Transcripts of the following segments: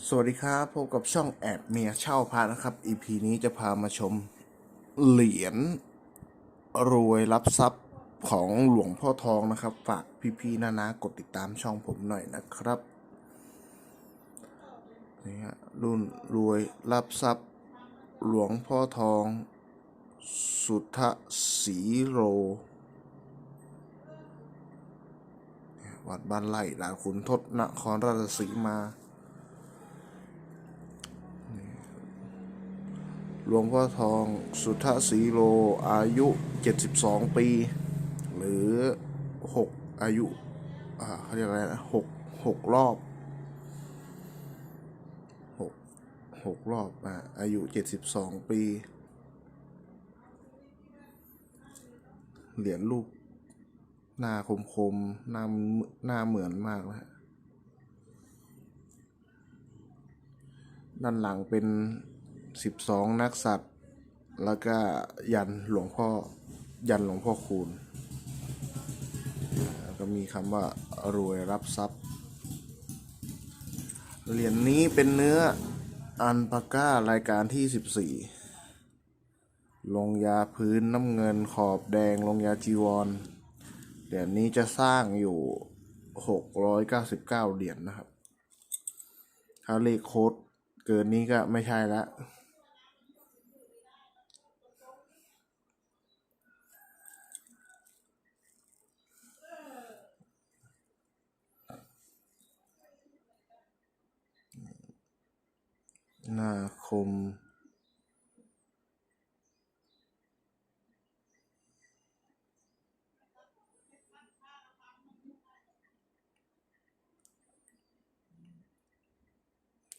สวัสดีครับพบกับช่องแอบเมียเช่าพานะครับ EP นี้จะพามาชมเหรียญรวยรับทรัพย์ของหลวงพ่อทองนะครับ ฝากพี่ๆนานากดติดตามช่องผมหน่อยนะครับนี่ฮะรุ่นรวยรับทรัพย์ หลวงพ่อทอง สุทธสีโร วัดบ้านไร่ด่านขุนทดนครราชสีมา ลวงพ่อทองสุทธสีโลอายุ 72 ปี หรือ 6 อายุอ่าเขาเรียกอะไรนะหกหกรอบหกหกรอบอ่าอายุ 72 ปี เหรียญรูปหน้าคมคมๆหน้าหน้าเหมือนมากนะฮะด้านหลังเป็น 12 นักสัตว์ แล้วก็ยันหลวงพ่อ ยันหลวงพ่อคูณก็มีคำว่ารวยรับทรัพย์ เหรียญนี้เป็นเนื้ออันปาก้ารายการที่ 14 ลงยาพื้นน้ำเงินขอบแดงลงยาจีวร เหรียญนี้จะสร้างอยู่ 699 เหรียญนะครับ ถ้าเลขโค้ดเกินนี้ก็ไม่ใช่ละ น้าคม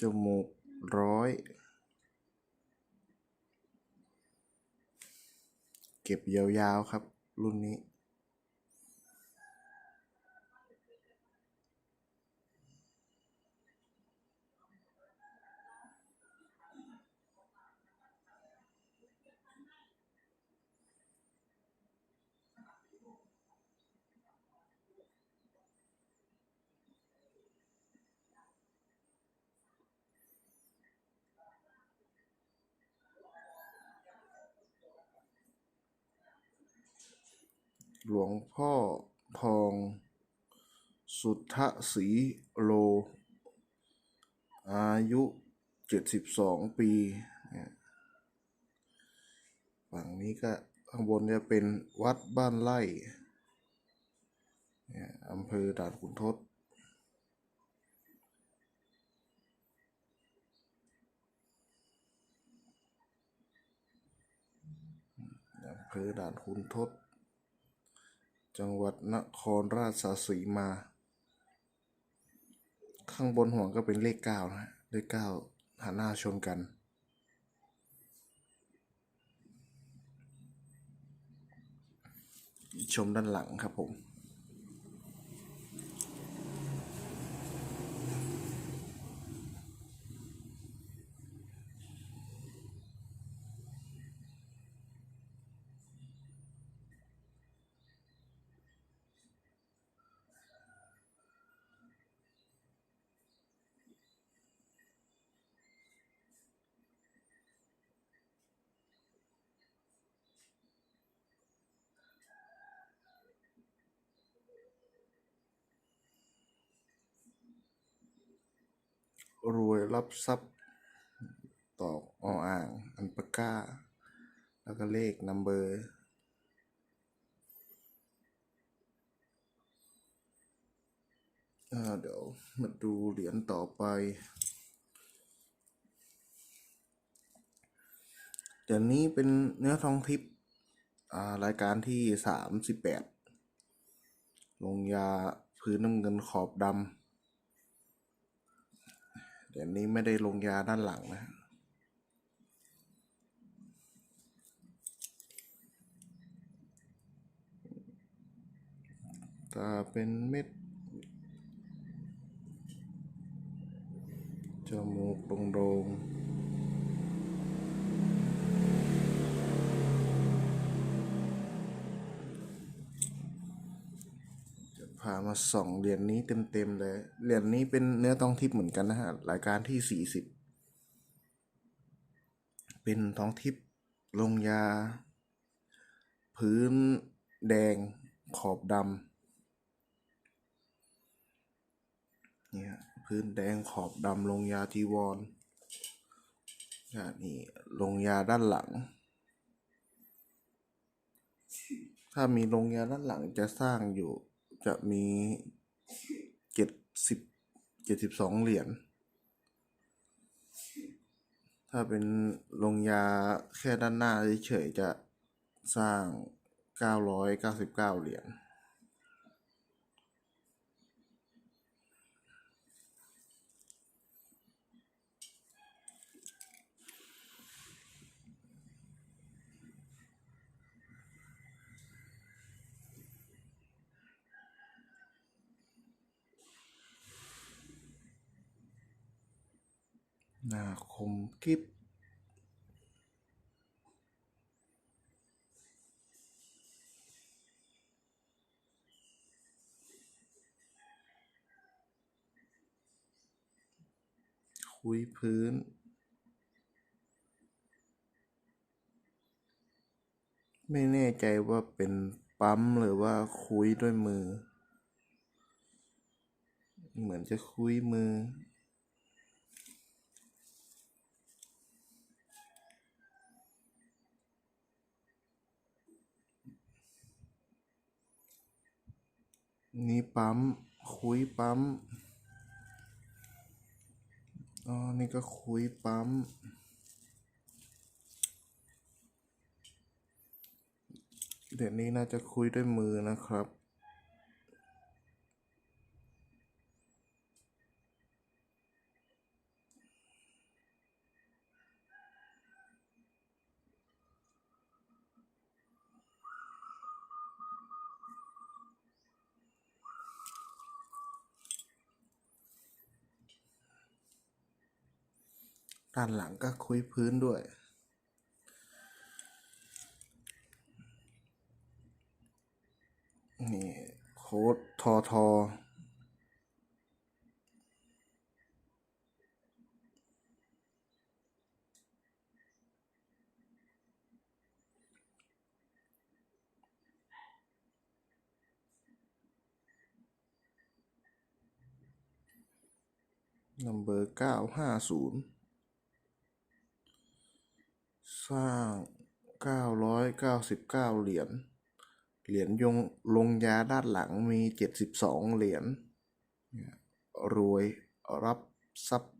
จมูกร้อย เก็บยาวๆครับรุ่นนี้ หลวงพ่อทอง สุทธสีโล อายุเจ็ดสิบสองปีฝั่งนี้ก็ข้างบนจะเป็นวัดบ้านไร่อำเภอด่านขุนทดอำเภอด่านขุนทด จังหวัดนครราชสีมา ข้างบนห่วงก็เป็นเลขเก้านะฮะเลขเก้าหันหน้าชนกัน ชมด้านหลังครับผม รวยรับทรัพย์ตอออ่าง อันปากก้าแล้วก็เลขนัมเบอร์เดี๋ยวมาดูเหรียญต่อไปเดี๋ยวนี้เป็นเนื้อทองทิพย์รายการที่สามสิบแปดลงยาพื้นน้ำเงินขอบดำ อย่างนี้ไม่ได้ลงยาด้านหลังนะตาเป็นเม็ด จมูกโด่งๆจะพา มาสองเหรียญนี้เต็มๆเลย เหรียญนี้เป็นเนื้อทองทิพย์เหมือนกันนะฮะ รายการที่สี่สิบ เป็นทองทิพย์ลงยา พื้นแดงขอบดำเนี่ยพื้นแดงขอบดำลงยาจีวรอะนี่ลงยาด้านหลัง ถ้ามีลงยาด้านหลังจะสร้างอยู่ จะมีเจ็ดสิบเจ็ดสิบสองเหรียญ ถ้าเป็นลงยาแค่ด้านหน้าเฉยๆจะสร้างเก้าร้อยเก้าสิบเก้าเหรียญ หน้าคมกิบคุยพื้น ไม่แน่ใจว่าเป็นปั๊มหรือว่าคุยด้วยมือ เหมือนจะคุยมือ นี่ปั๊ม คุยปั๊ม อ๋อ นี่ก็คุยปั๊ม เดี๋ยวนี้น่าจะคุยด้วยมือนะครับ ด้านหลังก็คุยพื้นด้วย นี่โค้ดทอทอนัมเบอร์เก้าห้าศูนย์ สร้างเก้าร้อยเก้าสิบเก้าเหรียญ เหรียญยงลงยาด้านหลังมีเจ็ดสิบสองเหรียญ รวยรับทรัพย์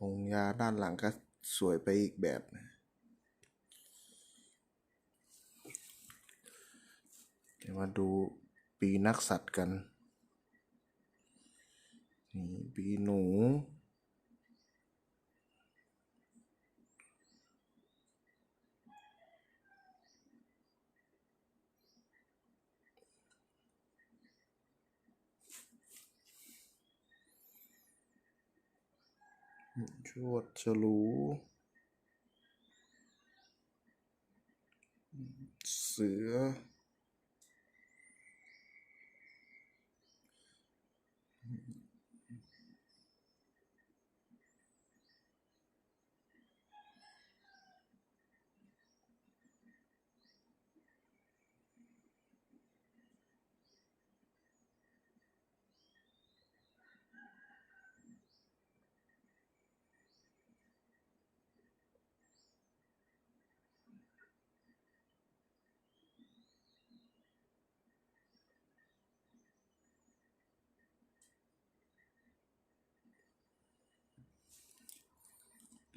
ลงยาด้านหลังก็สวยไปอีกแบบนะเดี๋ยวมาดูปีนักสัตว์กัน นี่ปีหนู ชวดฉลูเสือ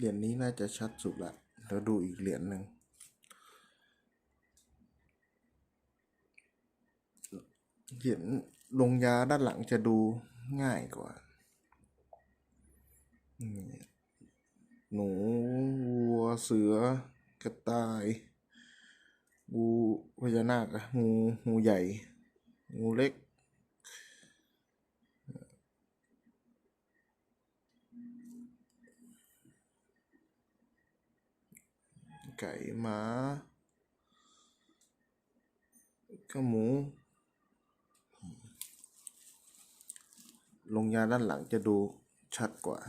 เหรียญนี้น่าจะชัดสุดละแล้วดูอีกเหรียญหนึ่งเหรียญลงยาด้านหลังจะดูง่ายกว่า หนูวัวเสือกระต่ายงูพญานาคอะงูงูใหญ่ งูเล็ก ก ไก่หมาก็หมู ลงยาด้านหลังจะดูชัดกว่า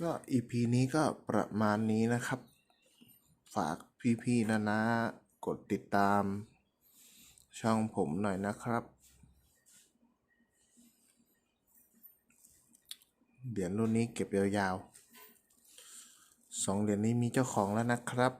ก็อีพีนี้ก็ประมาณนี้นะครับ ฝากพี่ๆนะนะกดติดตาม ช่องผมหน่อยนะครับเหรียญรุ่นนี้เก็บยาวๆ สองเหรียญนี้มีเจ้าของแล้วนะครับ